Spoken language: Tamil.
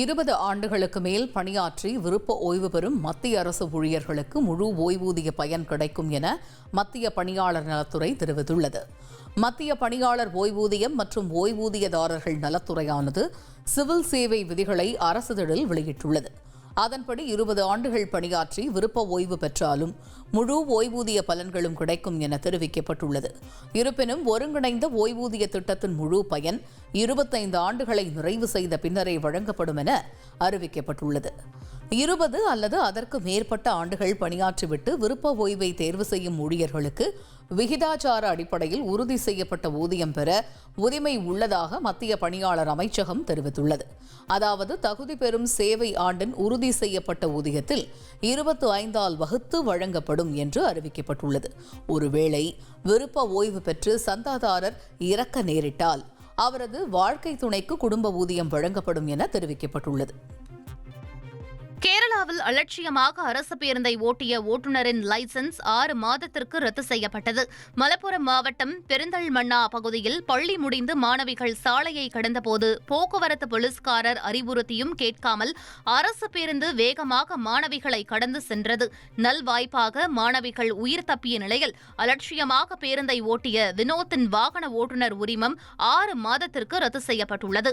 இருபது ஆண்டுகளுக்கு மேல் பணியாற்றி விருப்ப ஓய்வு பெறும் மத்திய அரசு ஊழியர்களுக்கு முழு ஓய்வூதிய பயன் கிடைக்கும் என மத்திய பணியாளர் நலத்துறை தெரிவித்துள்ளது. மத்திய பணியாளர் ஓய்வூதியம் மற்றும் ஓய்வூதியதாரர்கள் நலத்துறையானது சிவில் சேவை விதிகளை அரசிதழில் வெளியிட்டுள்ளது. அதன்படி இருபது ஆண்டுகள் பணியாற்றி விருப்ப ஓய்வு பெற்றாலும் முழு ஓய்வூதிய பலன்களும் கிடைக்கும் என தெரிவிக்கப்பட்டுள்ளது. இருப்பினும் ஒருங்கிணைந்த ஓய்வூதிய திட்டத்தின் முழு பயன் இருபத்தைந்து ஆண்டுகளை நிறைவு செய்த பின்னரே வழங்கப்படும் என அறிவிக்கப்பட்டுள்ளது. இருபது அல்லது அதற்கு மேற்பட்ட ஆண்டுகள் பணியாற்றிவிட்டு விருப்ப ஓய்வை தேர்வு செய்யும் ஊழியர்களுக்கு விகிதாச்சார அடிப்படையில் உறுதி செய்யப்பட்ட ஊதியம் பெற உரிமை உள்ளதாக மத்திய பணியாளர் அமைச்சகம் தெரிவித்துள்ளது. அதாவது தகுதி பெறும் சேவை ஆண்டின் உறுதி செய்யப்பட்ட ஊதியத்தில் இருபத்து ஐந்தால் வகுத்து வழங்கப்படும் என்று அறிவிக்கப்பட்டுள்ளது. ஒருவேளை விருப்ப ஓய்வு பெற்று சந்தாதாரர் இறக்க நேரிட்டால் அவரது வாழ்க்கை துணைக்கு குடும்ப ஊதியம் வழங்கப்படும் என தெரிவிக்கப்பட்டுள்ளது. கேரளாவில் அலட்சியமாக அரசு பேருந்தை ஓட்டிய ஓட்டுநரின் லைசன்ஸ் ஆறு மாதத்திற்கு ரத்து செய்யப்பட்டது. மலப்புரம் மாவட்டம் பெருந்தல்மண்ணா பகுதியில் பள்ளி முடிந்து மாணவிகள் சாலையை கடந்தபோது போக்குவரத்து போலீஸ்காரர் அறிவுறுத்தியும் கேட்காமல் அரசு பேருந்து வேகமாக மாணவிகளை கடந்து சென்றது. நல்வாய்ப்பாக மாணவிகள் உயிர் தப்பிய நிலையில் அலட்சியமாக பேருந்தை ஓட்டிய வினோத்தின் வாகன ஓட்டுநர் உரிமம் ஆறு மாதத்திற்கு ரத்து செய்யப்பட்டுள்ளது.